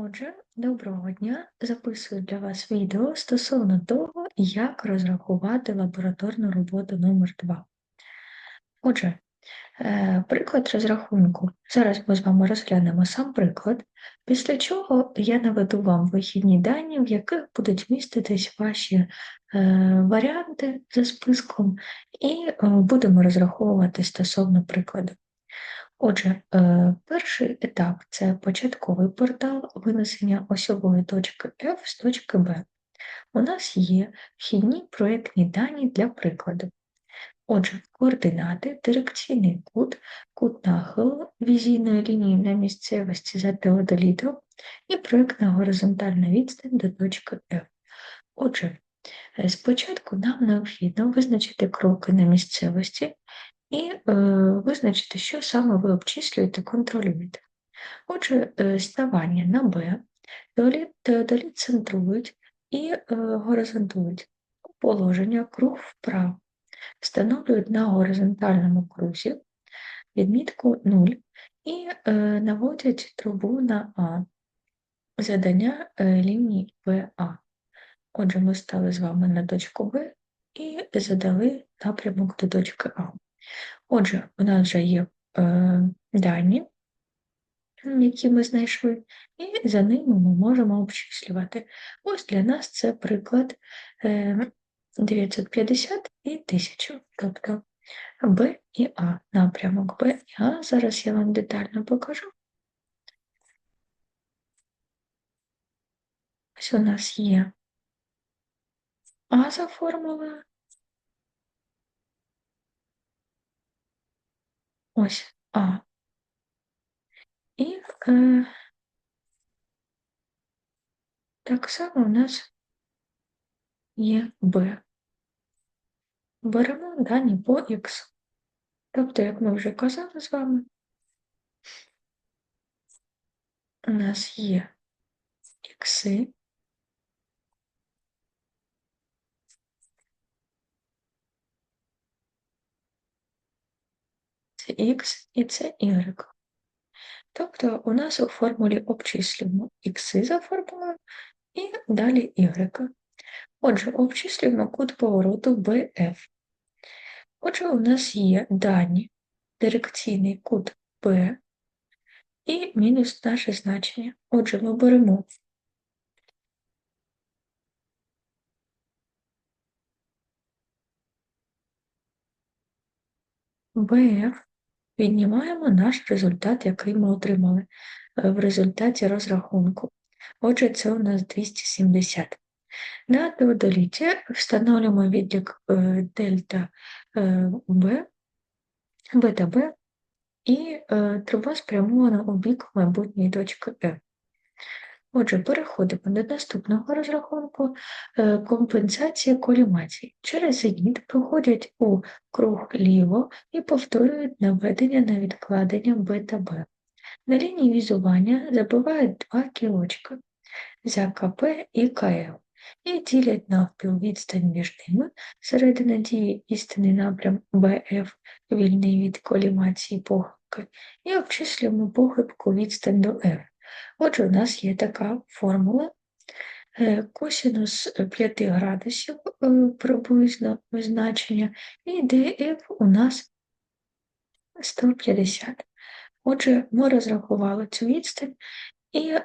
Отже, доброго дня! Записую для вас відео стосовно того, як розрахувати лабораторну роботу номер 2 Отже, е, приклад розрахунку. Зараз ми з вами розглянемо сам приклад, після чого я наведу вам вихідні дані, в яких будуть міститись ваші е, варіанти за списком, і е, будемо розраховувати стосовно прикладу. Отже, е, перший етап це початковий портал винесення осьової точки F з точки B. У нас є вхідні проєктні дані для прикладу. Отже, координати, дирекційний кут, кут нахилу візійної лінії на місцевості за теодолітом і проєктна горизонтальна відстань до точки F. Отже, е, спочатку нам необхідно визначити кроки на місцевості, і е, визначити, що саме ви обчислюєте, контролюєте. Отже, е, ставання на Б, теодоліт центрують і е, горизонтують. Положення круг вправо. Встановлюють на горизонтальному крузі відмітку 0 і е, наводять трубу на А. Задання е, лінії ВА. Отже, ми стали з вами на точку Б і задали напрямок до точки А. Отже, у нас вже є е, дані, які ми знайшли, і за ними ми можемо обчислювати. Ось для нас це приклад е, 950 і 1000, тобто Б і А, напрямок Б і А. Зараз я вам детально покажу. Ось у нас є А за формулою, Ось А. І е, так само у нас є Б. Беремо дані по Х. Тобто, як ми вже казали з вами, у нас є ікси, це Х і це Y. Тобто у нас у формулі обчислюємо ікси за формулою і далі Y. Отже, обчислюємо кут повороту BF. Отже, у нас є дані дирекційний кут P і мінус наше значення. Отже, ми беремо BF Віднімаємо наш результат, який ми отримали е, в результаті розрахунку. Отже, це у нас 270. На теодоліті встановлюємо відлік е, дельта е, Б, бета Б, і труба спрямована у бік майбутньої точки Е. Отже, переходимо до наступного розрахунку е, компенсація колімації. Через зеніт проходять у круг ліво і повторюють наведення на відкладення бета Б. На лінії візування забивають два кілочки за КП і КЛ і ділять навпіл відстань між ними, середина дії істинний напрям БФ, вільний від колімації похибки, і обчислюємо похибку відстань до F. Отже, у нас є така формула е, косінус 5 градусів е, приблизно значення, і df у нас 150. Отже, ми розрахували цю відстань і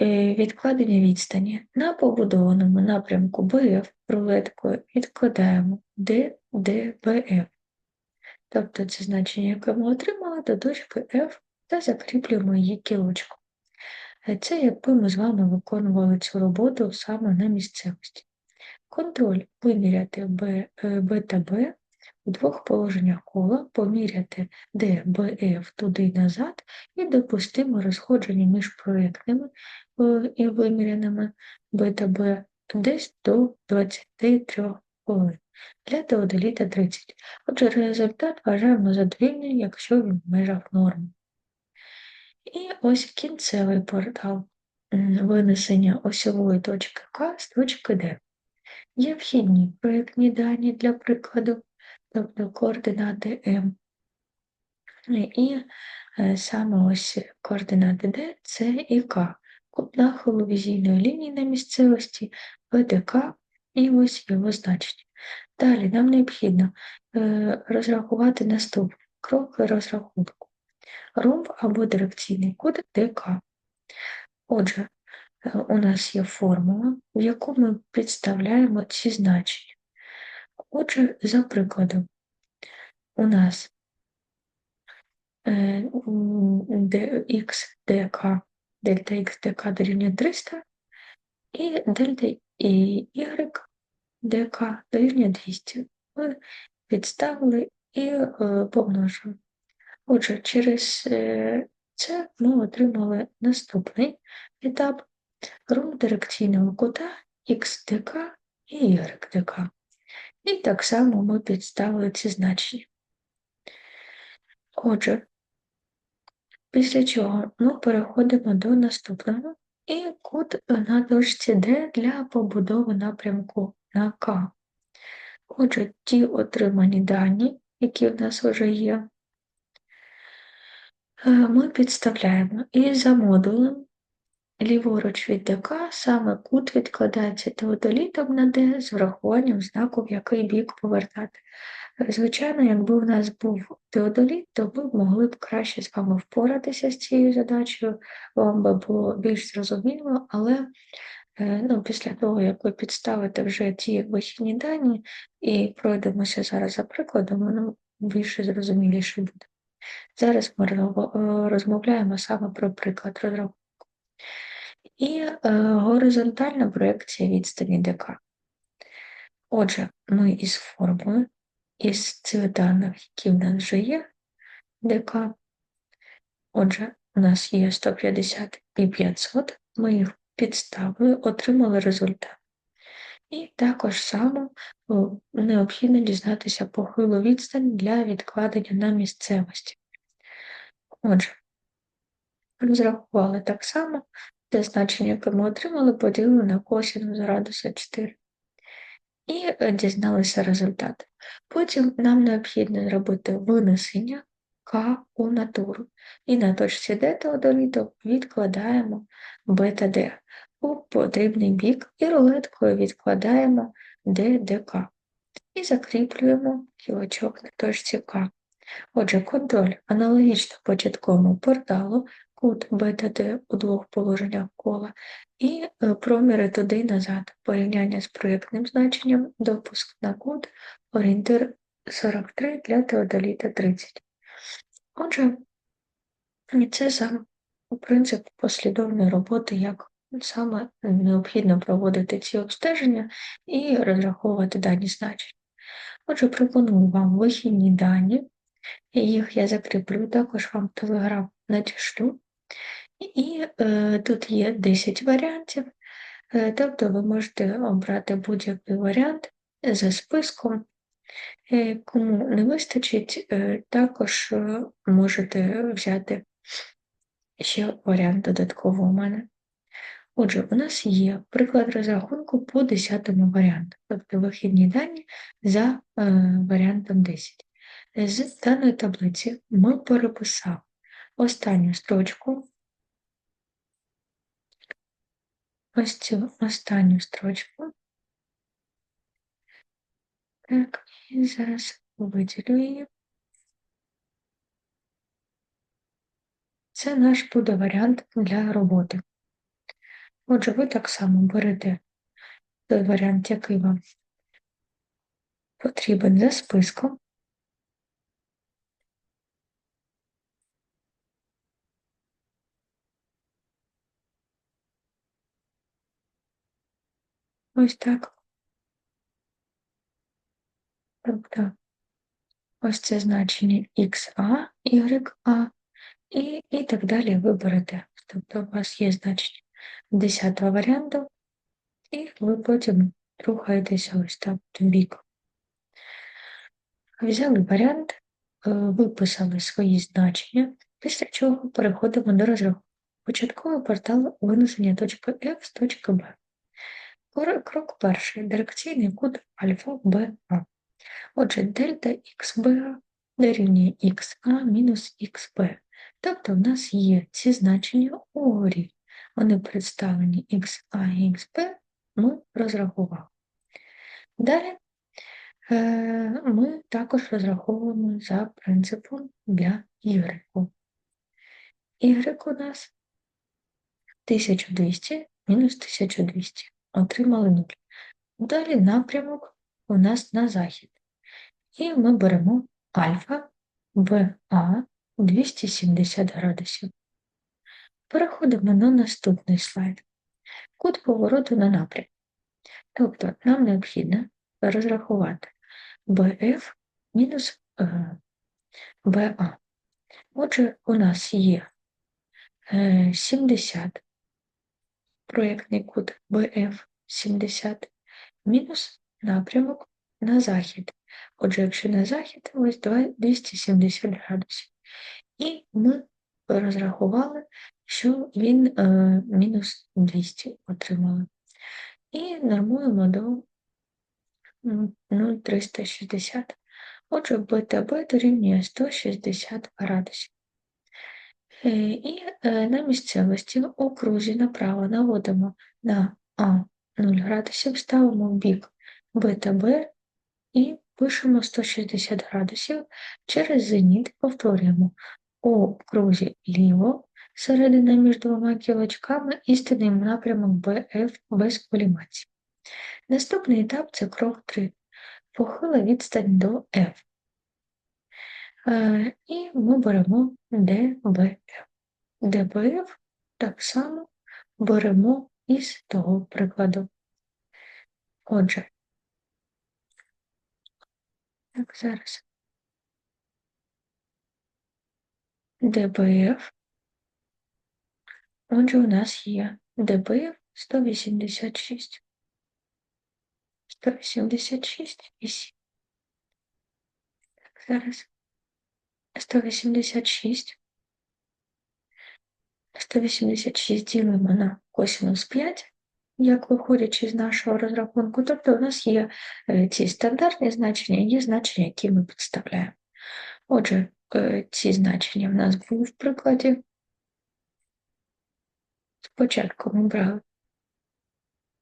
е, відкладення відстані. На побудованому напрямку BF рулеткою відкладаємо DDBF. Тобто це значення, яке ми отримали до точки F та закріплюємо її кілочку. Е, це якби ми з вами виконували цю роботу саме на місцевості. Контроль виміряти Б, е, Б та Б у двох положеннях кола, поміряти Д, Б, Ф туди і назад, і допустимо розходження між проєктними е, і виміряними Б та Б десь до 23 хвилин. Для теодоліта 30. Отже, результат вважаємо задовільним, якщо він в межах норми. І ось кінцевий портал винесення осьової точки К з точки Д. Є вхідні проєктні дані для прикладу, тобто координати М. І е, саме ось координати D це і К. Кут нахилу візійної лінії на місцевості, ВДК і ось його значення. Далі нам необхідно е, розрахувати наступний крок розрахунку. Ромб або дирекційний код ДК. Отже, е, у нас є формула, в яку ми підставляємо ці значення. Отже, за прикладом, у нас е, dk, дельта x dk дорівнює 300 і дельта y dk дорівнює 200. Ми підставили і е, помножили. Отже, через е, це ми отримали наступний етап рух дирекційного кута XDK і YDK. І так само ми підставили ці значення. Отже, після чого ми переходимо до наступного і кут на дошці D для побудови напрямку на К. Отже, ті отримані дані, які в нас вже є, ми підставляємо і за модулем ліворуч від ДК саме кут відкладається теодолітом на D з врахуванням знаку, в який бік повертати. Звичайно, якби в нас був теодоліт, то ми могли б краще з вами впоратися з цією задачею, вам би було більш зрозуміло, але е, ну, після того, як ви підставите вже ті вихідні дані і пройдемося зараз за прикладом, воно більше зрозуміліше буде. Зараз ми е, розмовляємо саме про приклад розрахунку. І е, горизонтальна проекція відстані ДК. Отже, ми із формули із цих даних, які в нас вже є, ДК. Отже, у нас є 150 і 500, ми їх підставили, отримали результат. І також само необхідно дізнатися похилу відстань для відкладення на місцевості. Отже, розрахували так само, те значення, яке ми отримали, поділили на косинус градуса 4 і е, дізналися результати. Потім нам необхідно зробити винесення К у натуру. І на точці Д теодоліту відкладаємо бета Д у потрібний бік і рулеткою відкладаємо ДДК. І закріплюємо кілочок на точці К. Отже, контроль аналогічно початковому порталу кут бета Д у двох положеннях кола і е, проміри туди і назад, порівняння з проєктним значенням, допуск на кут, орієнтир 43 для теодоліта 30. Отже, це саме принцип послідовної роботи, як саме необхідно проводити ці обстеження і розраховувати дані значення. Отже, пропоную вам вихідні дані, їх я закріплю, також вам телеграм надішлю. І е, тут є 10 варіантів, е, тобто ви можете обрати будь-який варіант за списком. Е, кому не вистачить, е, також е, можете взяти ще варіант додатково у мене. Отже, у нас є приклад розрахунку по 10 варіанту, тобто вихідні дані за е, варіантом 10. З даної таблиці ми переписали останню строчку ось цю останню строчку. Так, і зараз виділю її. Це наш буде варіант для роботи. Отже, ви так само берете той варіант, який вам потрібен за списком. Ось так. Тобто ось це значення XA, YA і і так далі виберете. Тобто у вас є значення 10 варіанту, і ви потім рухаєтеся ось так в бік. Взяли варіант, е, виписали свої значення, після чого переходимо до розрахунку. Початковий портал винесення точки F з точки B. Крок перший. Дирекційний кут альфа БА. Отже, дельта XB дорівнює ха мінус xp. Тобто в нас є ці значення угорі. Вони представлені ха і xp, ми розрахували. Далі е, ми також розраховуємо за принципом для y. Y у нас 1200 мінус 1200. Отримали 0. Далі напрямок у нас на захід. І ми беремо альфа БА 270 градусів. Переходимо на наступний слайд. Кут повороту на напрям. Тобто нам необхідно розрахувати BF мінус BA. Е, Отже, у нас є 70 е, проєктний кут BF 70 мінус напрямок на захід. Отже, якщо на захід, ось 270 градусів. І ми розрахували, що він е, мінус 200 отримали. І нормуємо до 0,360. Отже, БТБ дорівнює 160 градусів. Е, і е, на місцевості у крузі направо наводимо на А 0 градусів, ставимо в бік БТБ і пишемо 160 градусів через зеніт, повторюємо у крузі ліво, середина між двома кілочками істинний напрямок БФ без колімації. Наступний етап це крок 3. Похила відстань до F. Е, і ми беремо ДБФ. ДБФ так само беремо із того прикладу. Отже, так, зараз. ДБФ. Отже, у нас є ДБФ 186. 186 і 7. Так, зараз. 186. 186 ділимо на косинус 5, як виходячи з нашого розрахунку. Тобто у нас є е, ці стандартні значення, і є значення, які ми підставляємо. Отже, е, ці значення в нас були в прикладі. Спочатку ми брали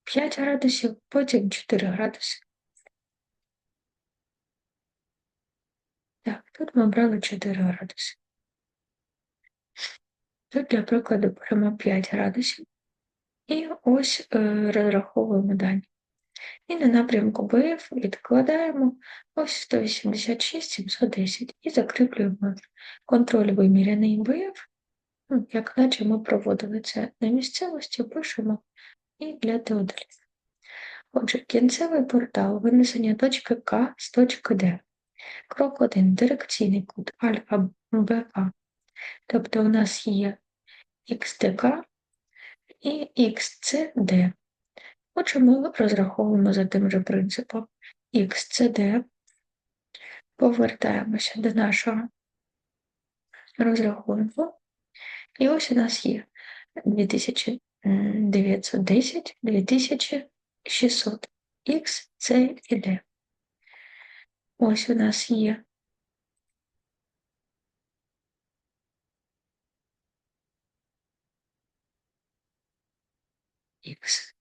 5 градусів, потім 4 градуси. Так, тут ми брали 4 градуси. Тут, для прикладу, беремо 5 градусів. І ось е, розраховуємо дані. І на напрямку БФ відкладаємо ось 186 710 і закріплюємо контроль виміряний БФ, як наче ми проводили це на місцевості, пишемо і для теодолізу. Отже, кінцевий портал винесення точки К з точки Д. Крок 1. Дирекційний кут альфа БА. Тобто у нас є XTK і XCD. Отже, ми розраховуємо за тим же принципом XCD. Повертаємося до нашого розрахунку. І ось у нас є 2910, 2600 X, C і D. Ось у нас є X.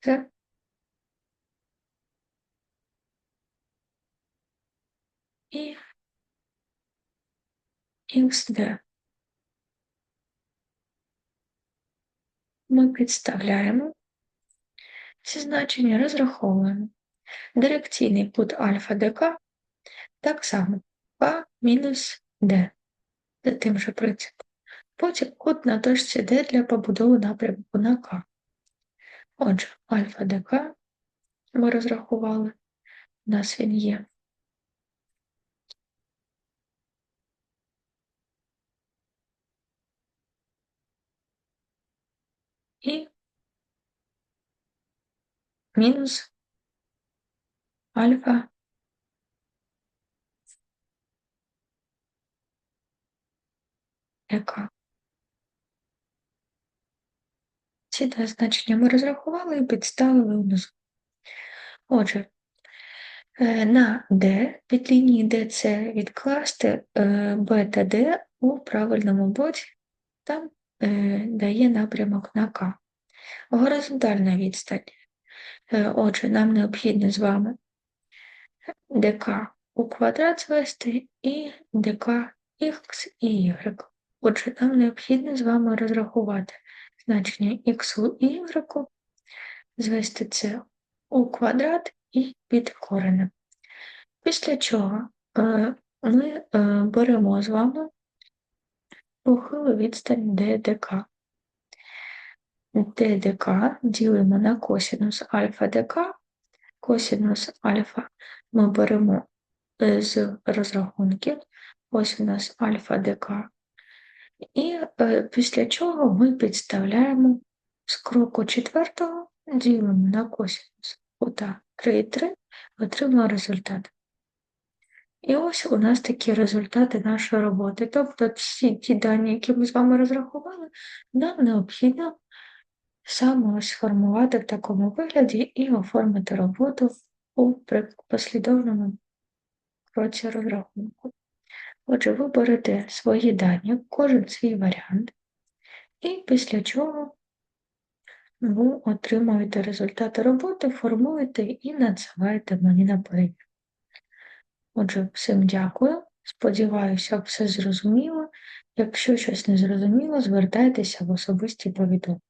Це і XD. Ми підставляємо ці значення, розраховуємо. Дирекційний кут альфа ДК так само К мінус Д. За тим же принципом. Потім кут на точці Д для побудови напрямку на К. Отже, альфа ДК ми розрахували, у нас він є. І мінус альфа ЕК. Ці два значення ми розрахували і підставили внизу. Отже, Е, На D від лінії DC відкласти е, B та D у правильному боці, там е, дає напрямок на К. Горизонтальна відстань. Е, Отже, нам необхідно з вами ДК у квадрат звести і ДК Х і Y. Отже, нам необхідно з вами розрахувати значення Х і Y, звести це у квадрат і під коренем. Після чого е, ми е, беремо з вами похилу відстань ДДК. ДДК ділимо на косінус альфа ДК. Косінус альфа ми беремо е, з розрахунків косінус альфа ДК. І е, після чого ми підставляємо з кроку четвертого, ділимо на косінус кута 3,3, отримуємо результат. І ось у нас такі результати нашої роботи. Тобто всі ті дані, які ми з вами розрахували, нам необхідно саме сформувати в такому вигляді і оформити роботу у послідовному кроці розрахунку. Отже, ви берете свої дані, кожен свій варіант, і після чого ви отримуєте результати роботи, формуєте і надсилаєте мені на перевірку. Отже, всім дякую. Сподіваюся, все зрозуміло. Якщо щось не зрозуміло, звертайтеся в особисті повідомлення.